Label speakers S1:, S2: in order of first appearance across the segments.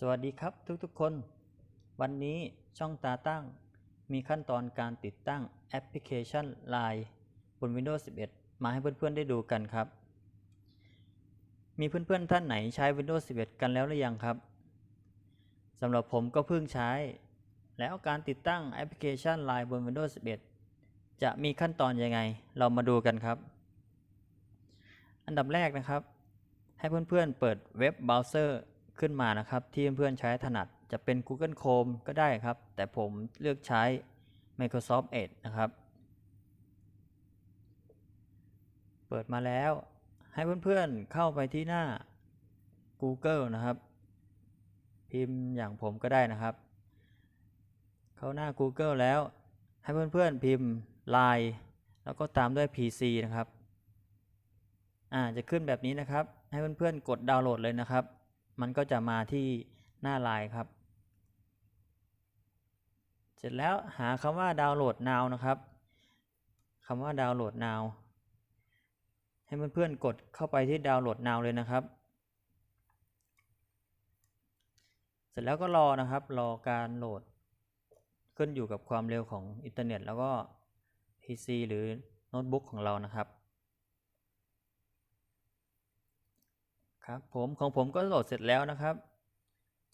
S1: สวัสดีครับทุกๆคน วันนี้ช่องตาตั้ง มีขั้นตอนการติดตั้งแอปพลิเคชัน Line บน Windows 11 มาให้เพื่อนๆได้ดูกันครับ มีเพื่อนๆท่านไหนใช้ Windows 11 กันแล้วหรือยังครับสำหรับผมก็เพิ่งใช้ แล้วการติดตั้งแอปพลิเคชัน Line บน Windows 11 จะมีขั้นตอนยังไง เรามาดูกันครับ อันดับแรกนะครับ ให้เพื่อนๆเปิดเว็บเบราว์เซอร์ ขึ้นมานะครับ ที่เพื่อนๆใช้ถนัดจะเป็น Google Chrome ก็ได้ครับ แต่ผมเลือกใช้ Microsoft Edge นะครับ เปิดมาแล้วให้เพื่อนๆเข้าไปที่หน้า Google นะครับ พิมพ์อย่างผมก็ได้นะครับ เข้าหน้า Google แล้วให้เพื่อนๆพิมพ์ Line แล้วก็ตามด้วย PC นะครับ อ่าจะขึ้นแบบนี้นะครับ ให้เพื่อนๆกดดาวน์โหลดเลยนะครับ มันก็จะมาที่หน้าไลน์ครับ เสร็จแล้วหาคำว่าดาวน์โหลด now นะครับคำว่าดาวน์โหลด now ให้เพื่อนๆกดเข้าไปที่ดาวน์โหลด now เลยนะครับ เสร็จแล้วก็รอนะครับ รอการโหลด ขึ้นอยู่กับความเร็วของอินเทอร์เน็ต แล้วก็ PC หรือโน้ตบุ๊กของเรานะครับ ครับผมของผมก็โหลดเสร็จแล้วนะครับ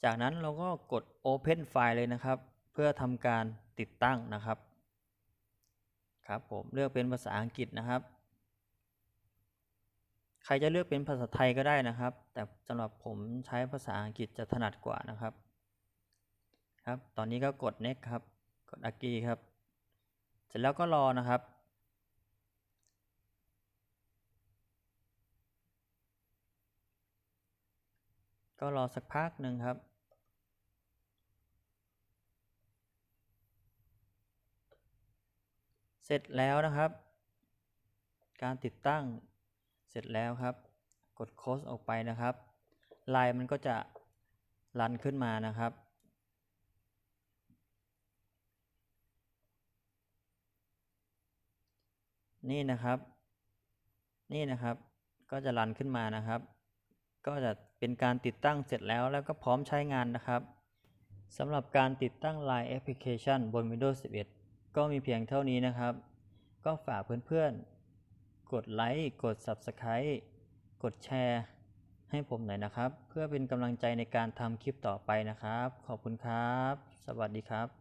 S1: จากนั้นเราก็กด Open File เลยนะครับ เพื่อทำการติดตั้งนะครับ ครับผมเลือกเป็นภาษาอังกฤษนะครับ ใครจะเลือกเป็นภาษาไทยก็ได้นะครับ แต่สำหรับผมใช้ภาษาอังกฤษจะถนัดกว่านะครับ ครับ ตอนนี้ก็กด next ครับ กด agree ครับ เสร็จแล้วก็รอนะครับ ก็รอสักพักหนึ่งครับ เสร็จแล้วนะครับ การติดตั้งเสร็จแล้วครับ กดโค้ดออกไปนะครับไลน์มันก็จะรันขึ้นมานะครับนี่นะครับ นี่นะครับ ก็จะรันขึ้นมานะครับ ก็จะ เป็นการติดตั้งเสร็จแล้วแล้วก็พร้อมใช้งานนะครับสำหรับการติดตั้ง Line Application บน Windows 11 ก็มีเพียงเท่านี้นะครับ ก็ฝากเพื่อนๆ กดไลค์กด Subscribe กดแชร์ให้ผมหน่อยนะครับ เพื่อเป็นกำลังใจในการทำคลิปต่อไปนะครับ ขอบคุณครับ สวัสดีครับ